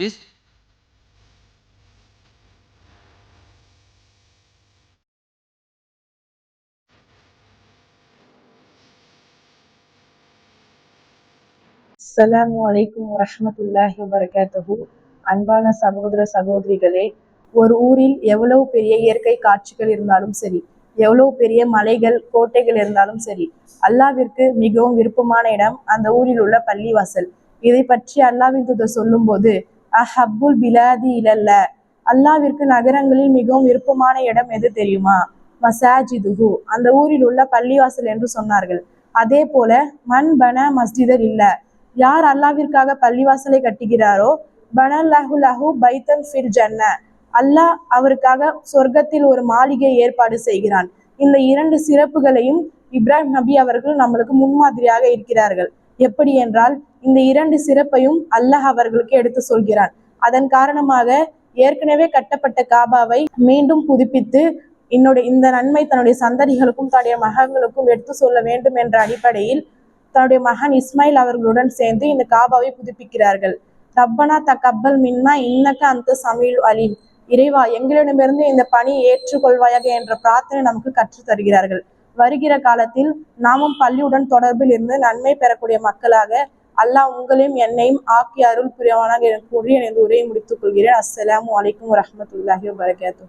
Please. அஸ்ஸலாமு அலைக்கும் வரமத்துல்லாஹி வபரகாத்துஹு அன்பான சகோதர சகோதரிகளே ஒரு ஊரில் எவ்வளவு பெரிய இயற்கை காட்சிகள் இருந்தாலும் சரி எவ்வளவு பெரிய மலைகள் கோட்டைகள் இருந்தாலும் சரி அல்லாவிற்கு மிகவும் விருப்பமான இடம் அந்த ஊரில் உள்ள பள்ளிவாசல் இதை பற்றி அல்லாவின் சொல்லும் சொல்லும்போது அஹப்புல் பிலாதி இலல்ல. அல்லாவிற்கு நகரங்களில் மிகவும் விருப்பமான இடம் எது தெரியுமா? மசாஜிதுஹு. அந்த ஊரில் உள்ள பள்ளிவாசல் என்று சொன்னார்கள். அதே போல மண் பன மஸ்ஜிதர் இல்ல. யார் அல்லாவிற்காக பள்ளிவாசலை கட்டுகிறாரோ பனல்லஹு லஹு பைத்தன் ஃபில் ஜன்ன. அல்லாஹ் அவருக்காக சொர்க்கத்தில் ஒரு மாளிகை ஏற்பாடு செய்கிறான். இந்த இரண்டு சிறப்புகளையும் இப்ராஹிம் நபி அவர்கள் நம்மளுக்கு முன்மாதிரியாக இருக்கிறார்கள். எப்படி என்றால் இந்த இரண்டு சிறப்பையும் அல்லாஹ் அவர்களுக்கு எடுத்து சொல்கிறான். அதன் காரணமாக ஏற்கனவே கட்டப்பட்ட காபாவை மீண்டும் புதுப்பித்து என்னுடைய இந்த நன்மை தன்னுடைய சந்ததிகளுக்கும் தன்னுடைய மகன்களுக்கும் எடுத்து சொல்ல வேண்டும் என்ற அடிப்படையில் தன்னுடைய மகன் இஸ்மாயில் அவர்களுடன் சேர்ந்து இந்த காபாவை புதுப்பிக்கிறார்கள். ரப்பனா தக்கப்பல் மின்னா இன்னக்க அந்த சமீல் அலீம். இறைவா எங்களிடமிருந்து இந்த பணி ஏற்றுக்கொள்வாயாக என்ற பிரார்த்தனை நமக்கு கற்றுத் தருகிறார்கள். வருகிற காலத்தில் நாமும் பள்ளியுடன் தொடர்பில் இருந்து நன்மை பெறக்கூடிய மக்களாக அல்லாஹ் உங்களையும் என்னையும் ஆக்கி அருள் புரியவானாக கூறி எனது உரையை முடித்துக் கொள்கிறேன். அஸ்லாம் வலைக்கம் வரமத்துல்லாஹி வரகாத்து